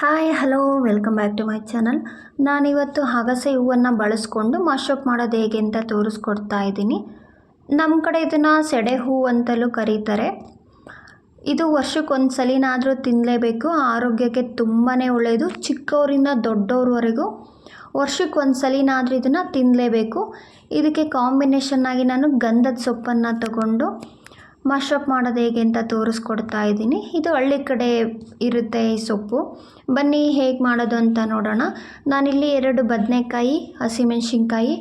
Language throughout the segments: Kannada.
Hi hello welcome back to my channel ನಾನಿವತ್ತು ಹಗಸೆ ಹೂವನ್ನು ಬಳಸ್ಕೊಂಡು ಮಾಶಪ್ ಮಾಡೋದು ಹೇಗೆ ಅಂತ ತೋರಿಸ್ಕೊಡ್ತಾ ಇದ್ದೀನಿ. ನಮ್ಮ ಕಡೆ ಇದನ್ನು ಸೆಡೆ ಹೂ ಅಂತಲೂ ಕರೀತಾರೆ. ಇದು ವರ್ಷಕ್ಕೆ ಒಂದು ಸಲಿನಾದರೂ ತಿನ್ನಲೇಬೇಕು ಆರೋಗ್ಯಕ್ಕೆ ತುಂಬಾ ಒಳ್ಳೆಯದು ಚಿಕ್ಕವರಿಂದ ದೊಡ್ಡವ್ರವರೆಗೂ ವರ್ಷಕ್ಕೆ ಒಂದು ಸಲಿನಾದರೂ ಇದನ್ನು ತಿನ್ನಲೇಬೇಕು ಇದಕ್ಕೆ ಕಾಂಬಿನೇಷನ್ನಾಗಿ ನಾನು ಗಂಧದ ಸೊಪ್ಪನ್ನು ತಗೊಂಡು ಮಶಪ್ ಮಾಡೋದು ಹೇಗೆ ಅಂತ ತೋರಿಸ್ಕೊಡ್ತಾ ಇದ್ದೀನಿ. ಇದು ಹಳ್ಳಿ ಕಡೆ ಇರುತ್ತೆ ಈ ಸೊಪ್ಪು. ಬನ್ನಿ ಹೇಗೆ ಮಾಡೋದು ಅಂತ ನೋಡೋಣ. ನಾನಿಲ್ಲಿ ಎರಡು ಬದನೆಕಾಯಿ ಹಸಿಮೆಣ್ಸಿನ್ಕಾಯಿ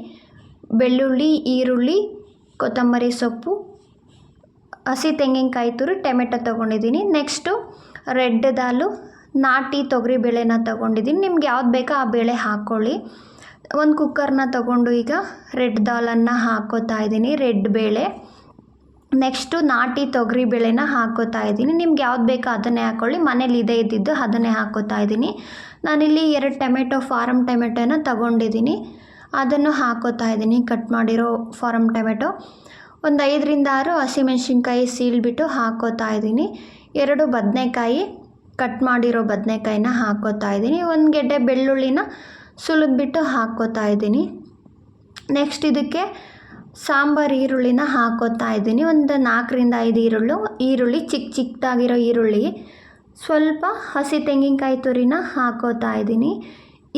ಬೆಳ್ಳುಳ್ಳಿ, ಈರುಳ್ಳಿ, ಕೊತ್ತಂಬರಿ ಸೊಪ್ಪು, ಹಸಿ ತೆಂಗಿನಕಾಯಿ ತುರು, ಟೊಮೆಟೊ ತೊಗೊಂಡಿದ್ದೀನಿ. ನೆಕ್ಸ್ಟು ರೆಡ್ ದಾಲು, ನಾಟಿ ತೊಗರಿ ಬೇಳೆನ ತೊಗೊಂಡಿದ್ದೀನಿ. ನಿಮ್ಗೆ ಯಾವ್ದು ಬೇಕೋ ಆ ಬೇಳೆ ಹಾಕ್ಕೊಳ್ಳಿ ಒಂದು ಕುಕ್ಕರ್ನ ತೊಗೊಂಡು ಈಗ ರೆಡ್ ದಾಲನ್ನು ಹಾಕೋತಾ ಇದ್ದೀನಿ. ರೆಡ್ ಬೇಳೆ. ನೆಕ್ಸ್ಟು ನಾಟಿ ತೊಗರಿ ಬೇಳೆನ ಹಾಕೋತಾ ಇದ್ದೀನಿ. ನಿಮ್ಗೆ ಯಾವ್ದು ಬೇಕೋ ಅದನ್ನೇ ಹಾಕ್ಕೊಳ್ಳಿ ಮನೇಲಿ ಇದೇ ಇದ್ದಿದ್ದು ಅದನ್ನೇ ಹಾಕೋತಾ ಇದ್ದೀನಿ. ನಾನಿಲ್ಲಿ ಎರಡು ಟೊಮೆಟೊ ಫಾರಮ್ ಟೊಮೆಟೊನ ತಗೊಂಡಿದ್ದೀನಿ. ಅದನ್ನು ಹಾಕೋತಾ ಇದ್ದೀನಿ. ಕಟ್ ಮಾಡಿರೋ ಫಾರಮ್ ಟೊಮೆಟೊ. ಒಂದು ಐದರಿಂದ ಆರು ಹಸಿಮೆಣ್ಸಿನ್ಕಾಯಿ ಸೀಳ್ಬಿಟ್ಟು ಹಾಕೋತಾ ಇದ್ದೀನಿ. ಎರಡು ಬದನೆಕಾಯಿ, ಕಟ್ ಮಾಡಿರೋ ಬದನೆಕಾಯಿನ ಹಾಕೋತಾ ಇದ್ದೀನಿ. ಒಂದು ಗೆಡ್ಡೆ ಬೆಳ್ಳುಳ್ಳಿನ ಸುಲಿದ್ಬಿಟ್ಟು ಹಾಕೋತಾ ಇದ್ದೀನಿ. ನೆಕ್ಸ್ಟ್ ಇದಕ್ಕೆ ಸಾಂಬಾರು ಈರುಳ್ಳಿನ ಹಾಕೋತಾ ಇದ್ದೀನಿ. ಒಂದು ನಾಲ್ಕರಿಂದ ಐದು ಈರುಳ್ಳು, ಈರುಳ್ಳಿ ಚಿಕ್ಕ ಚಿಕ್ಕದಾಗಿರೋ ಈರುಳ್ಳಿ. ಸ್ವಲ್ಪ ಹಸಿ ತೆಂಗಿನಕಾಯಿ ತುರಿನ ಹಾಕೋತಾ ಇದ್ದೀನಿ.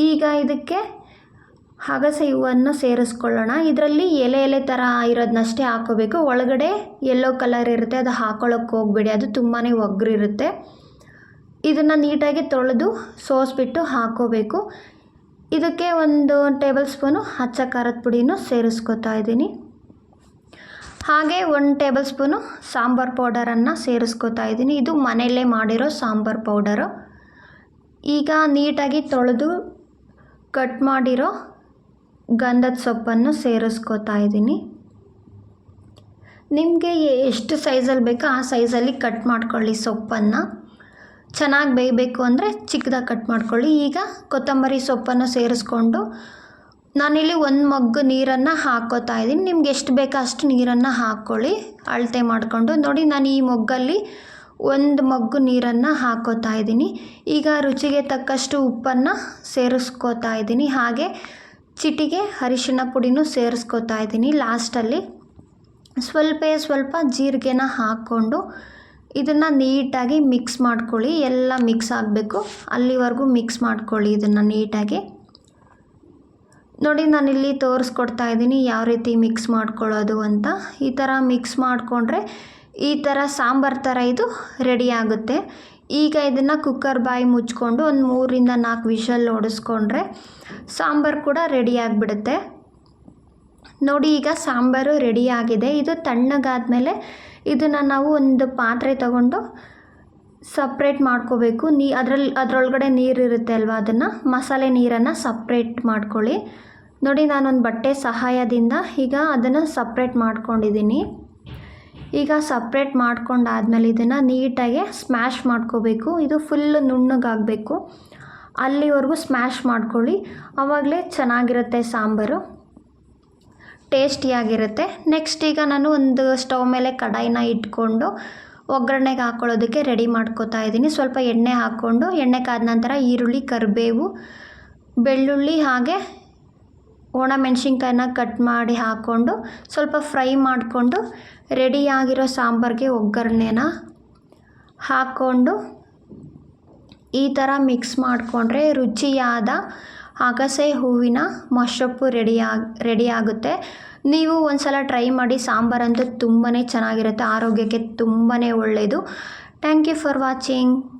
ಈಗ ಇದಕ್ಕೆ ಅಗಸೆ ಹೂವನ್ನು ಸೇರಿಸ್ಕೊಳ್ಳೋಣ. ಇದರಲ್ಲಿ ಎಲೆ ಎಲೆ ಥರ ಇರೋದನ್ನಷ್ಟೇ ಹಾಕೋಬೇಕು. ಒಳಗಡೆ ಯೆಲ್ಲೋ ಕಲರ್ ಇರುತ್ತೆ, ಅದು ಹಾಕೊಳ್ಳೋಕೆ ಹೋಗ್ಬೇಡಿ. ಅದು ತುಂಬಾ ಒಗ್ರಿರುತ್ತೆ ಇದನ್ನು ನೀಟಾಗಿ ತೊಳೆದು ಸೋಸ್ಬಿಟ್ಟು ಹಾಕೋಬೇಕು. ಇದಕ್ಕೆ ಒಂದು ಟೇಬಲ್ ಸ್ಪೂನು ಹಚ್ಚ ಖಾರದ ಪುಡಿನೂ ಸೇರಿಸ್ಕೊತಾ ಇದ್ದೀನಿ. ಹಾಗೆ ಒನ್ ಟೇಬಲ್ ಸ್ಪೂನು ಸಾಂಬಾರು ಪೌಡರನ್ನು ಸೇರಿಸ್ಕೊತಾ ಇದ್ದೀನಿ. ಇದು ಮನೆಯಲ್ಲೇ ಮಾಡಿರೋ ಸಾಂಬಾರು ಪೌಡರು ಈಗ ನೀಟಾಗಿ ತೊಳೆದು ಕಟ್ ಮಾಡಿರೋ ಗಂಧದ ಸೊಪ್ಪನ್ನು ಸೇರಿಸ್ಕೊತಾ ಇದ್ದೀನಿ. ನಿಮಗೆ ಎಷ್ಟು ಸೈಜಲ್ಲಿ ಬೇಕೋ ಆ ಸೈಜಲ್ಲಿ ಕಟ್ ಮಾಡ್ಕೊಳ್ಳಿ ಸೊಪ್ಪನ್ನು. ಚೆನ್ನಾಗಿ ಬೇಯಬೇಕು ಅಂದರೆ ಚಿಕ್ಕದಾಗಿ ಕಟ್ ಮಾಡ್ಕೊಳ್ಳಿ. ಈಗ ಕೊತ್ತಂಬರಿ ಸೊಪ್ಪನ್ನು ಸೇರಿಸ್ಕೊಂಡು ನಾನಿಲ್ಲಿ ಒಂದು ಮಗ್ಗು ನೀರನ್ನು ಹಾಕ್ಕೋತಾ ಇದ್ದೀನಿ. ನಿಮ್ಗೆ ಎಷ್ಟು ಬೇಕೋ ಅಷ್ಟು ನೀರನ್ನು ಹಾಕ್ಕೊಳ್ಳಿ ಅಳತೆ ಮಾಡಿಕೊಂಡು ನೋಡಿ, ನಾನು ಈ ಮೊಗ್ಗಲ್ಲಿ ಒಂದು ಮಗ್ಗು ನೀರನ್ನು ಹಾಕೋತಾ ಇದ್ದೀನಿ. ಈಗ ರುಚಿಗೆ ತಕ್ಕಷ್ಟು ಉಪ್ಪನ್ನು ಸೇರಿಸ್ಕೋತಾ ಇದ್ದೀನಿ. ಹಾಗೆ ಚಿಟಿಗೆ ಅರಿಶಿನ ಪುಡಿನೂ ಸೇರಿಸ್ಕೋತಾ ಇದ್ದೀನಿ. ಲಾಸ್ಟಲ್ಲಿ ಸ್ವಲ್ಪ ಸ್ವಲ್ಪ ಜೀರಿಗೆನ ಹಾಕ್ಕೊಂಡು ಇದನ್ನು ನೀಟಾಗಿ ಮಿಕ್ಸ್ ಮಾಡ್ಕೊಳ್ಳಿ. ಎಲ್ಲ ಮಿಕ್ಸ್ ಆಗಬೇಕು. ಅಲ್ಲಿವರೆಗೂ ಮಿಕ್ಸ್ ಮಾಡ್ಕೊಳ್ಳಿ ಇದನ್ನು ನೀಟಾಗಿ. ನೋಡಿ, ನಾನಿಲ್ಲಿ ತೋರಿಸ್ಕೊಡ್ತಾ ಇದ್ದೀನಿ ಯಾವ ರೀತಿ ಮಿಕ್ಸ್ ಮಾಡ್ಕೊಳ್ಳೋದು ಅಂತ. ಈ ಥರ ಮಿಕ್ಸ್ ಮಾಡಿಕೊಂಡ್ರೆ ಈ ಥರ ಸಾಂಬಾರು ಥರ ಇದು ರೆಡಿ ಆಗುತ್ತೆ. ಈಗ ಇದನ್ನು ಕುಕ್ಕರ್ ಬಾಯಿ ಮುಚ್ಕೊಂಡು ಒಂದು ಮೂರಿಂದ ನಾಲ್ಕು ವಿಷಲ್ ಓಡಿಸ್ಕೊಂಡ್ರೆ ಸಾಂಬಾರು ಕೂಡ ರೆಡಿ ಆಗಿಬಿಡುತ್ತೆ. ನೋಡಿ, ಈಗ ಸಾಂಬಾರು ರೆಡಿ ಆಗಿದೆ. ಇದು ತಣ್ಣಗಾದಮೇಲೆ ಇದನ್ನು ನಾವು ಒಂದು ಪಾತ್ರೆ ತಗೊಂಡು ಸಪ್ರೇಟ್ ಮಾಡ್ಕೋಬೇಕು. ನೀ ಅದರಲ್ಲಿ ಅದರೊಳಗಡೆ ನೀರು ಇರುತ್ತೆ ಅಲ್ವಾ ಅದನ್ನು? ಮಸಾಲೆ ನೀರನ್ನು ಸಪ್ರೇಟ್ ಮಾಡ್ಕೊಳ್ಳಿ. ನೋಡಿ ನಾನೊಂದು ಬಟ್ಟೆ ಸಹಾಯದಿಂದ ಈಗ ಅದನ್ನು ಸಪ್ರೇಟ್ ಮಾಡ್ಕೊಂಡಿದ್ದೀನಿ. ಈಗ ಸಪ್ರೇಟ್ ಮಾಡ್ಕೊಂಡಾದ್ಮೇಲೆ ಇದನ್ನು ನೀಟಾಗಿ ಸ್ಮ್ಯಾಶ್ ಮಾಡ್ಕೋಬೇಕು. ಇದು ಫುಲ್ ನುಣ್ಣಗಾಗಬೇಕು. ಅಲ್ಲಿವರೆಗೂ ಸ್ಮ್ಯಾಶ್ ಮಾಡ್ಕೊಳ್ಳಿ. ಆವಾಗಲೇ ಚೆನ್ನಾಗಿರುತ್ತೆ ಸಾಂಬಾರು. ಟೇಸ್ಟಿಯಾಗಿರುತ್ತೆ. ನೆಕ್ಸ್ಟ್ ಈಗ ನಾನು ಒಂದು ಸ್ಟವ್ ಮೇಲೆ ಕಡಾಯಿನ ಇಟ್ಕೊಂಡು ಒಗ್ಗರಣೆಗೆ ಹಾಕ್ಕೊಳ್ಳೋದಕ್ಕೆ ರೆಡಿ ಮಾಡ್ಕೋತಾ ಇದ್ದೀನಿ. ಸ್ವಲ್ಪ ಎಣ್ಣೆ ಹಾಕ್ಕೊಂಡು, ಎಣ್ಣೆ ಕಾದ ನಂತರ ಈರುಳ್ಳಿ, ಕರಿಬೇವು, ಬೆಳ್ಳುಳ್ಳಿ ಹಾಗೆ ಒಣ ಮೆಣಸಿನ್ಕಾಯನ್ನ ಕಟ್ ಮಾಡಿ ಹಾಕ್ಕೊಂಡು ಸ್ವಲ್ಪ ಫ್ರೈ ಮಾಡಿಕೊಂಡು ರೆಡಿಯಾಗಿರೋ ಸಾಂಬಾರಿಗೆ ಒಗ್ಗರಣೆನ ಹಾಕ್ಕೊಂಡು ಈ ಥರ ಮಿಕ್ಸ್ ಮಾಡಿಕೊಂಡ್ರೆ ರುಚಿಯಾದ ಅಗಸೆ ಹೂವಿನ ಮೊಸಪ್ಪು ರೆಡಿಯಾಗಿ ರೆಡಿಯಾಗುತ್ತೆ ನೀವು ಒಂದು ಸಲ ಟ್ರೈ ಮಾಡಿ ಸಾಂಬಾರಂತೂ ತುಂಬಾ ಚೆನ್ನಾಗಿರುತ್ತೆ, ಆರೋಗ್ಯಕ್ಕೆ ತುಂಬಾ ಒಳ್ಳೆಯದು ಥ್ಯಾಂಕ್ ಯು ಫಾರ್ ವಾಚಿಂಗ್